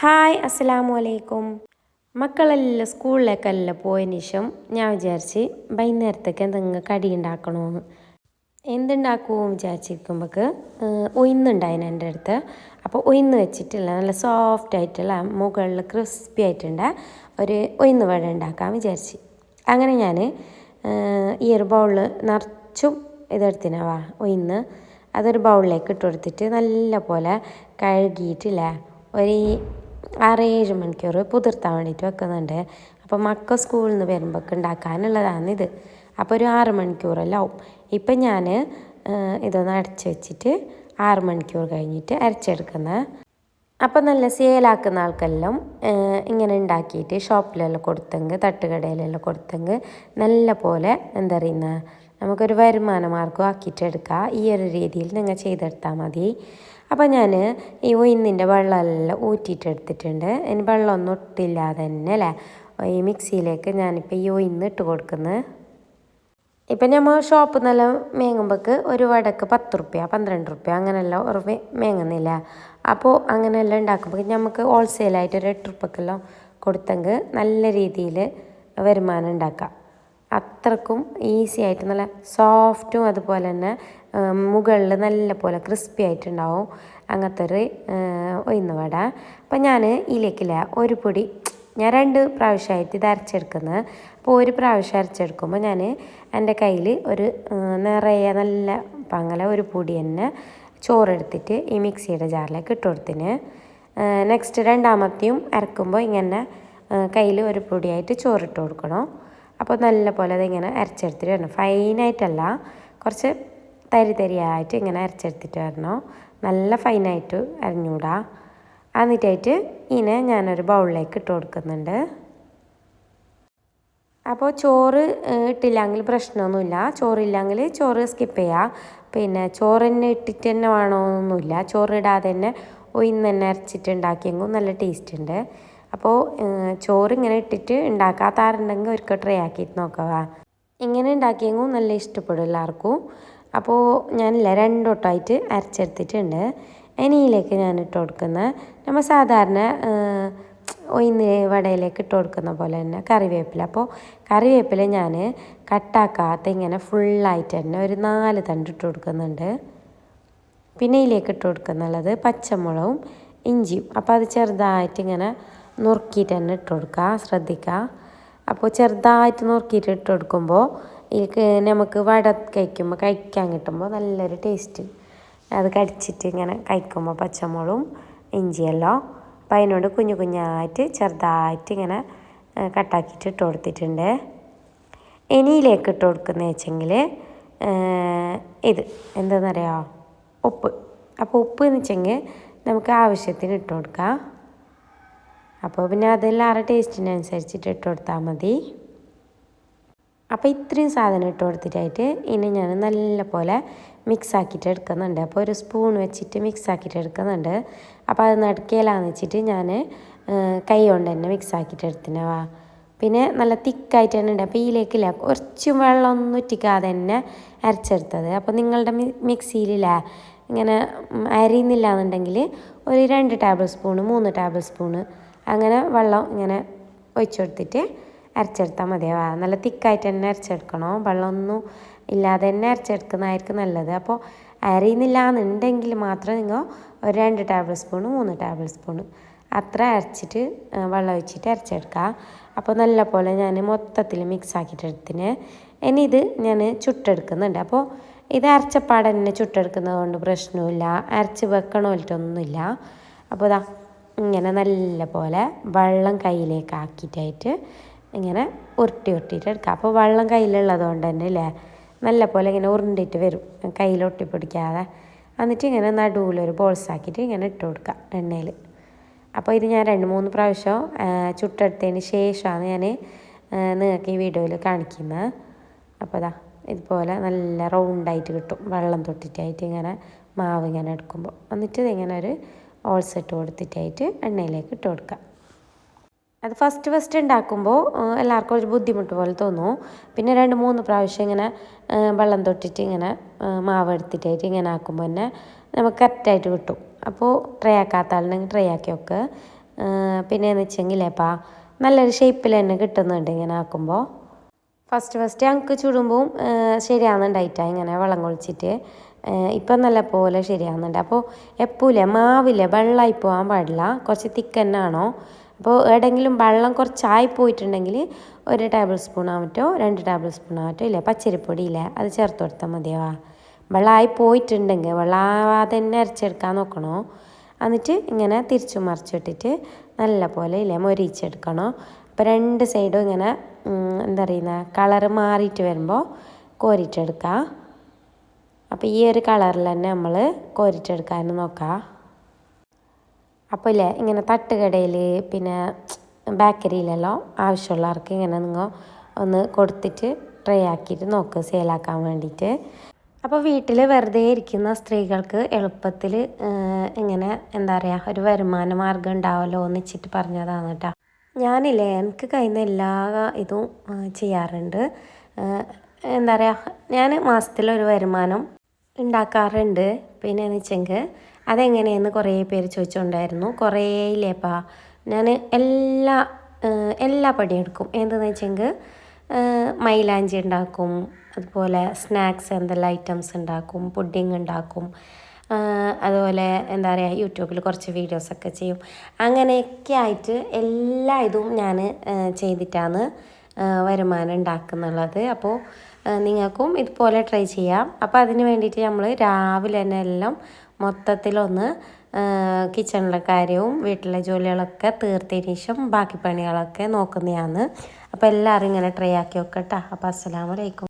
Hi അസ്സലാമു അലൈക്കും മക്കളെല്ലാം സ്കൂളിലേക്കെല്ലാം പോയതിന് ശേഷം ഞാൻ വിചാരിച്ച് വൈകുന്നേരത്തേക്ക് എന്തെങ്കിലും കടി ഉണ്ടാക്കണമെന്ന് എന്തുണ്ടാക്കുമോ വിചാരിച്ചിരിക്കുമ്പോൾക്ക് ഉയർന്നുണ്ടായിന് എന്റെ അടുത്ത്. അപ്പോൾ ഒയിന്ന് വെച്ചിട്ടുള്ള നല്ല സോഫ്റ്റ് ആയിട്ടുള്ള മുകളിൽ ക്രിസ്പി ആയിട്ടുണ്ട് ഒരു ഒയിന്ന് വട ഉണ്ടാക്കാൻ വിചാരിച്ച്. അങ്ങനെ ഞാൻ ഈ ഒരു ബൗളിൽ നിറച്ചും ഇതെടുത്തിനാവാ ഒയിന്ന് അതൊരു ബൗളിലേക്ക് ഇട്ട് കൊടുത്തിട്ട് നല്ല പോലെ കഴുകിയിട്ടില്ല ഒരു ആറേഴ് മണിക്കൂർ പുതിർത്താൻ വേണ്ടിയിട്ട് വെക്കുന്നുണ്ട്. അപ്പോൾ മക്ക സ്കൂളിൽ നിന്ന് വരുമ്പോൾ ഇത് അപ്പോൾ ഒരു ആറ് മണിക്കൂറെല്ലാം ആവും ഇപ്പം ഞാൻ ഇതൊന്ന് അടച്ച് വെച്ചിട്ട് ആറ് മണിക്കൂർ കഴിഞ്ഞിട്ട് അരച്ചെടുക്കുന്നത് അപ്പം നല്ല സെയിലാക്കുന്ന ആൾക്കെല്ലാം ഇങ്ങനെ ഉണ്ടാക്കിയിട്ട് ഷോപ്പിലെല്ലാം കൊടുത്തെങ്കിൽ തട്ടുകടയിലെല്ലാം കൊടുത്തെങ്കിൽ നല്ല പോലെ എന്താ പറയുന്ന നമുക്കൊരു വരുമാന മാർഗം ആക്കിയിട്ടെടുക്കുക ഈ ഒരു രീതിയിൽ നിങ്ങൾ ചെയ്തെടുത്താൽ മതി. അപ്പോൾ ഞാൻ ഈ ഒയിന്നിന്റെ വെള്ളമെല്ലാം ഊറ്റിയിട്ട് എടുത്തിട്ടുണ്ട് ഇനി വെള്ളമൊന്നും ഒട്ടില്ലാതെ തന്നെ അല്ലേ? ഈ മിക്സിയിലേക്ക് ഞാനിപ്പോൾ ഈ ഒയിന്ന് ഇട്ട് കൊടുക്കുന്നത് ഇപ്പം നമ്മൾ ഷോപ്പിൽ നിന്നെല്ലാം മേങ്ങുമ്പോൾക്ക് ഒരു വടക്ക് പത്ത് റുപ്യ പന്ത്രണ്ട് റുപ്യ അങ്ങനെയെല്ലാം ഒരു മേങ്ങുന്നില്ല. അപ്പോൾ അങ്ങനെയെല്ലാം ഉണ്ടാക്കുമ്പോൾ നമുക്ക് ഹോൾസെയിലായിട്ട് ഒരു എട്ട് റുപ്യക്കെല്ലാം കൊടുത്തെങ്കിൽ നല്ല രീതിയിൽ വരുമാനം ഉണ്ടാക്കാം. അത്രക്കും ഈസി ആയിട്ട് നല്ല സോഫ്റ്റും അതുപോലെ തന്നെ മുകളിൽ നല്ല പോലെ ക്രിസ്പി ആയിട്ടുണ്ടാവും. അങ്ങനത്തെ ഒരു ഒയിന്ന് വട. അപ്പം ഞാൻ ഇതിലേക്കില്ല ഒരു പൊടി ഞാൻ രണ്ട് പ്രാവശ്യമായിട്ട് ഇത് അരച്ചെടുക്കുന്നത് അപ്പോൾ ഒരു പ്രാവശ്യം അരച്ചെടുക്കുമ്പോൾ ഞാൻ എന്റെ കയ്യിൽ ഒരു നിറയെ നല്ല പങ്ങല ഒരു പൊടി തന്നെ ചോറെടുത്തിട്ട് ഈ മിക്സിയുടെ ജാറിലേക്ക് ഇട്ട് കൊടുത്തിന്. നെക്സ്റ്റ് രണ്ടാമത്തെയും അരക്കുമ്പോൾ ഇങ്ങനെ കയ്യിൽ ഒരു പൊടിയായിട്ട് ചോറിട്ട് കൊടുക്കണം. അപ്പോൾ നല്ല പോലെ അതിങ്ങനെ അരച്ചെടുത്തിട്ട് വരണം. ഫൈനായിട്ടല്ല കുറച്ച് തരി തരിയായിട്ട് ഇങ്ങനെ അരച്ചെടുത്തിട്ട് വരണം. നല്ല ഫൈനായിട്ട് അരിഞ്ഞൂടാ. എന്നിട്ടായിട്ട് ഇതിനെ ഞാനൊരു ബൗളിലേക്ക് ഇട്ട് കൊടുക്കുന്നുണ്ട്. അപ്പോൾ ചോറ് ഇട്ടില്ലെങ്കിൽ പ്രശ്നമൊന്നുമില്ല. ചോറില്ലെങ്കിൽ ചോറ് സ്കിപ്പ് ചെയ്യുക പിന്നെ ചോറ് തന്നെ ഇട്ടിട്ട് തന്നെ വേണമെന്നൊന്നുമില്ല ചോറ് ഇടാതെ തന്നെ ഒയിന്ന് തന്നെ അരച്ചിട്ട് ഉണ്ടാക്കിയെങ്കിൽ നല്ല ടേസ്റ്റ് ഉണ്ട്. അപ്പോൾ ചോറ് ഇങ്ങനെ ഇട്ടിട്ട് ഉണ്ടാക്കാത്താറുണ്ടെങ്കിൽ ഒരിക്കൽ ട്രൈ ആക്കിയിട്ട് നോക്കുക. ഇങ്ങനെ ഉണ്ടാക്കിയെങ്കിൽ നല്ല ഇഷ്ടപ്പെടും എല്ലാവർക്കും. അപ്പോൾ ഞാനില്ല രണ്ടോട്ടമായിട്ട് അരച്ചെടുത്തിട്ടുണ്ട്. ഇനിയിലേക്ക് ഞാൻ ഇട്ട് കൊടുക്കുന്നത് നമ്മൾ സാധാരണ ഒയിന്ന് വടയിലേക്ക് ഇട്ട് കൊടുക്കുന്ന പോലെ തന്നെ കറിവേപ്പില. അപ്പോൾ കറിവേപ്പില ഞാൻ കട്ടാക്കാത്ത ഇങ്ങനെ ഫുള്ളായിട്ട് തന്നെ ഒരു നാല് തണ്ട് ഇട്ട് കൊടുക്കുന്നുണ്ട്. പിന്നെ ഇതിലേക്ക് ഇട്ട് കൊടുക്കുന്നുള്ളത് പച്ചമുളകും ഇഞ്ചിയും. അപ്പോൾ അത് ചെറുതായിട്ട് ഇങ്ങനെ നുറുക്കിയിട്ട് തന്നെ ഇട്ട് കൊടുക്കുക. ശ്രദ്ധിക്കുക. അപ്പോൾ ചെറുതായിട്ട് നുറുക്കിയിട്ട് ഇട്ട് കൊടുക്കുമ്പോൾ ഇതിലേക്ക് നമുക്ക് വട കഴിക്കുമ്പോൾ കഴിക്കാൻ കിട്ടുമ്പോൾ നല്ലൊരു ടേസ്റ്റ് അത് കടിച്ചിട്ട് ഇങ്ങനെ കഴിക്കുമ്പോൾ പച്ചമുളകും ഇഞ്ചിയെല്ലാം അപ്പോൾ അതിനോട് കുഞ്ഞു കുഞ്ഞായിട്ട് ചെറുതായിട്ട് ഇങ്ങനെ കട്ടാക്കിയിട്ട് ഇട്ട് കൊടുത്തിട്ടുണ്ട്. ഇനിയിലേക്ക് ഇട്ട് കൊടുക്കുന്ന വെച്ചെങ്കിൽ ഇത് എന്താണെന്നറിയാമോ ഉപ്പ്. അപ്പോൾ ഉപ്പ് എന്ന് വെച്ചെങ്കിൽ നമുക്ക് ആവശ്യത്തിന് ഇട്ട് കൊടുക്കാം. അപ്പോൾ പിന്നെ അതെല്ലാവരുടെ ടേസ്റ്റിനനുസരിച്ചിട്ട് ഇട്ട് കൊടുത്താൽ മതി. അപ്പോൾ ഇത്രയും സാധനം ഇട്ട് കൊടുത്തിട്ടായിട്ട് ഇനി ഞാൻ നല്ല പോലെ മിക്സ് ആക്കിയിട്ട് എടുക്കുന്നുണ്ട്. അപ്പോൾ ഒരു സ്പൂൺ വെച്ചിട്ട് മിക്സ് ആക്കിയിട്ട് എടുക്കുന്നുണ്ട്. അപ്പോൾ അത് നടക്കേലാന്ന് വെച്ചിട്ട് ഞാൻ കൈ കൊണ്ട് തന്നെ മിക്സ് ആക്കിയിട്ട് എടുത്തിനവാ. പിന്നെ നല്ല തിക്കായിട്ട് തന്നെ ഉണ്ട് അപ്പോൾ ഇതിലേക്കില്ല കുറച്ചും വെള്ളമൊന്നും ഉറ്റിക്കാതെ തന്നെ അരച്ചെടുത്തത്. അപ്പോൾ നിങ്ങളുടെ മിക്സിയിലില്ല ഇങ്ങനെ അരിയുന്നില്ല എന്നുണ്ടെങ്കിൽ ഒരു രണ്ട് ടേബിൾ സ്പൂണ് മൂന്ന് ടേബിൾ സ്പൂണ് അങ്ങനെ വെള്ളം ഇങ്ങനെ ഒഴിച്ചു കൊടുത്തിട്ട് അരച്ചെടുത്താൽ മതിയാവുക നല്ല തിക്കായിട്ട് തന്നെ അരച്ചെടുക്കണം? വെള്ളമൊന്നും ഇല്ലാതെ തന്നെ അരച്ചെടുക്കുന്നതായിരിക്കും നല്ലത്. അപ്പോൾ അരയുന്നില്ല എന്നുണ്ടെങ്കിൽ മാത്രം നിങ്ങൾ ഒരു രണ്ട് ടേബിൾ സ്പൂണ് മൂന്ന് ടേബിൾ സ്പൂണ് അത്ര അരച്ചിട്ട് വെള്ളം ഒഴിച്ചിട്ട് അരച്ചെടുക്കുക. അപ്പോൾ നല്ല പോലെ ഞാൻ മൊത്തത്തിൽ മിക്സ് ആക്കിയിട്ട് എടുത്തിന് ഇനി ഇത് ഞാൻ ചുട്ടെടുക്കുന്നുണ്ട്. അപ്പോൾ ഇത് അരച്ചപ്പാട് തന്നെ ചുട്ടെടുക്കുന്നത് കൊണ്ട് പ്രശ്നമില്ല അരച്ച് വെക്കണമൊന്നുമില്ല അപ്പോൾ ഇതാ ഇങ്ങനെ നല്ല പോലെ വെള്ളം കയ്യിലേക്ക് ആക്കിയിട്ടായിട്ട് ഇങ്ങനെ ഉരുട്ടി ഉരുട്ടിയിട്ട് എടുക്കുക അപ്പോൾ വെള്ളം കയ്യിലുള്ളത് കൊണ്ട് തന്നെ അല്ലേ? നല്ല പോലെ ഇങ്ങനെ ഉരുണ്ടിട്ട് വരും. കയ്യിൽ ഒട്ടിപ്പിടിക്കാതെ. എന്നിട്ട് ഇങ്ങനെ നടുവിലൊരു ബോൾസ് ആക്കിയിട്ട് ഇങ്ങനെ ഇട്ട് കൊടുക്കുക എണ്ണയിൽ. അപ്പോൾ ഇത് ഞാൻ രണ്ട് മൂന്ന് പ്രാവശ്യം ചുട്ടെടുത്തതിന് ശേഷമാണ് ഞാൻ നിങ്ങൾക്ക് ഈ വീഡിയോയിൽ കാണിക്കുന്നത്. അപ്പോൾ ഇതാ ഇതുപോലെ നല്ല റൗണ്ടായിട്ട് കിട്ടും. വെള്ളം തൊട്ടിട്ടായിട്ട് ഇങ്ങനെ മാവ് ഇങ്ങനെ എടുക്കുമ്പോൾ. എന്നിട്ട് ഇതിങ്ങനെ ഒരു ഓൾസ് കൊടുത്തിട്ടായിട്ട് എണ്ണയിലേക്ക് ഇട്ട് കൊടുക്കുക. അത് ഫസ്റ്റ് ഫസ്റ്റ് ഉണ്ടാക്കുമ്പോൾ എല്ലാവർക്കും ഒരു ബുദ്ധിമുട്ട് പോലെ തോന്നും. പിന്നെ രണ്ട് മൂന്ന് പ്രാവശ്യം ഇങ്ങനെ വെള്ളം തൊട്ടിട്ട് ഇങ്ങനെ മാവ് എടുത്തിട്ടായിട്ട് ഇങ്ങനെ ആക്കുമ്പോൾ തന്നെ നമുക്ക് കറക്റ്റായിട്ട് കിട്ടും. അപ്പോൾ ട്രൈ ആക്കാത്ത ആളുണ്ടെങ്കിൽ ട്രൈ ആക്കി വെക്ക്. പിന്നെ എന്ന് വെച്ചെങ്കിലേപ്പാ നല്ലൊരു ഷേപ്പിൽ തന്നെ കിട്ടുന്നുണ്ട് ഇങ്ങനെ ആക്കുമ്പോൾ ഫസ്റ്റ് ഫസ്റ്റ് ഞങ്ങൾക്ക് ചുടുമ്പോൾ ശരിയാവുന്നുണ്ടായിട്ടാ ഇങ്ങനെ വെള്ളം കൊളിച്ചിട്ട് ഇപ്പം നല്ല പോലെ ശരിയാകുന്നുണ്ട് അപ്പോൾ എപ്പോഴില്ലേ മാവില്ല വെള്ളമായി പോകാൻ പാടില്ല. കുറച്ച് തിക്കന്നാണോ അപ്പോൾ എവിടെയെങ്കിലും വെള്ളം കുറച്ചായി പോയിട്ടുണ്ടെങ്കിൽ ഒരു ടേബിൾ സ്പൂൺ ആവട്ടോ രണ്ട് ടേബിൾ സ്പൂൺ ആവട്ടോ ഇല്ല? പച്ചരിപ്പൊടി ഇല്ല? അത് ചേർത്ത് കൊടുത്താൽ മതിയാവാ. വെള്ളമായി പോയിട്ടുണ്ടെങ്കിൽ വെള്ളമാവാതെ തന്നെ അരച്ചെടുക്കാൻ നോക്കണോ? എന്നിട്ട് ഇങ്ങനെ തിരിച്ചു മറിച്ചിട്ടിട്ട് നല്ല പോലെ ഇല്ലേ മൊരിച്ചെടുക്കണം? അപ്പോൾ രണ്ട് സൈഡും ഇങ്ങനെ എന്താ പറയുന്ന കളറ് മാറിയിട്ട് വരുമ്പോൾ കോരിയിട്ടെടുക്കുക അപ്പോൾ ഈ ഒരു കളറിൽ തന്നെ നമ്മൾ കോരിയിട്ടെടുക്കാൻ നോക്കാം. അപ്പോൾ ഇല്ലേ ഇങ്ങനെ തട്ടുകടയിൽ പിന്നെ ബേക്കറിയിലെല്ലാം ആവശ്യമുള്ളവർക്ക് ഇങ്ങനെ നിങ്ങൾ ഒന്ന് കൊടുത്തിട്ട് ട്രൈ ആക്കിയിട്ട് നോക്ക് സെയിലാക്കാൻ വേണ്ടിയിട്ട്. അപ്പോൾ വീട്ടിൽ വെറുതെ ഇരിക്കുന്ന സ്ത്രീകൾക്ക് എളുപ്പത്തിൽ ഇങ്ങനെ എന്താ പറയുക ഒരു വരുമാന മാർഗം ഉണ്ടാവുമല്ലോ എന്ന് വെച്ചിട്ട് പറഞ്ഞതാണ് കേട്ടോ. ഞാനില്ലേ എനിക്ക് കഴിയുന്ന എല്ലാ ഇതും ചെയ്യാറുണ്ട്. എന്താ പറയുക ഞാൻ മാസത്തിലൊരു വരുമാനം ഉണ്ടാക്കാറുണ്ട്. പിന്നെ എന്ന് വെച്ചെങ്കിൽ അതെങ്ങനെയെന്ന് കുറേ പേര് ചോദിച്ചുകൊണ്ടായിരുന്നു കുറേ ഇല്ലേപ്പാ ഞാൻ എല്ലാ എല്ലാ പടിയും എടുക്കും. എന്തെന്ന് വെച്ചെങ്കിൽ മൈലാഞ്ചി ഉണ്ടാക്കും. അതുപോലെ സ്നാക്സ് എന്തെല്ലാം ഐറ്റംസ് ഉണ്ടാക്കും. പുഡിങ് ഉണ്ടാക്കും. അതുപോലെ എന്താ പറയുക യൂട്യൂബിൽ കുറച്ച് വീഡിയോസൊക്കെ ചെയ്യും. അങ്ങനെയൊക്കെ ആയിട്ട് എല്ലാ ഇതും ഞാൻ ചെയ്തിട്ടാണ് വരുമാനം ഉണ്ടാക്കുന്നുള്ളത്. അപ്പോൾ നിങ്ങൾക്കും ഇതുപോലെ ട്രൈ ചെയ്യാം. അപ്പോൾ അതിന് വേണ്ടിയിട്ട് നമ്മൾ രാവിലെ തന്നെ എല്ലാം മൊത്തത്തിലൊന്ന് കിച്ചണിലെ കാര്യവും വീട്ടിലെ ജോലികളൊക്കെ തീർത്തതിന് ശേഷം ബാക്കി പണികളൊക്കെ നോക്കുന്നതാണ്. അപ്പോൾ എല്ലാവരും ഇങ്ങനെ ട്രൈ ആക്കി നോക്കട്ടോ അപ്പോൾ അസ്സലാമലൈക്കും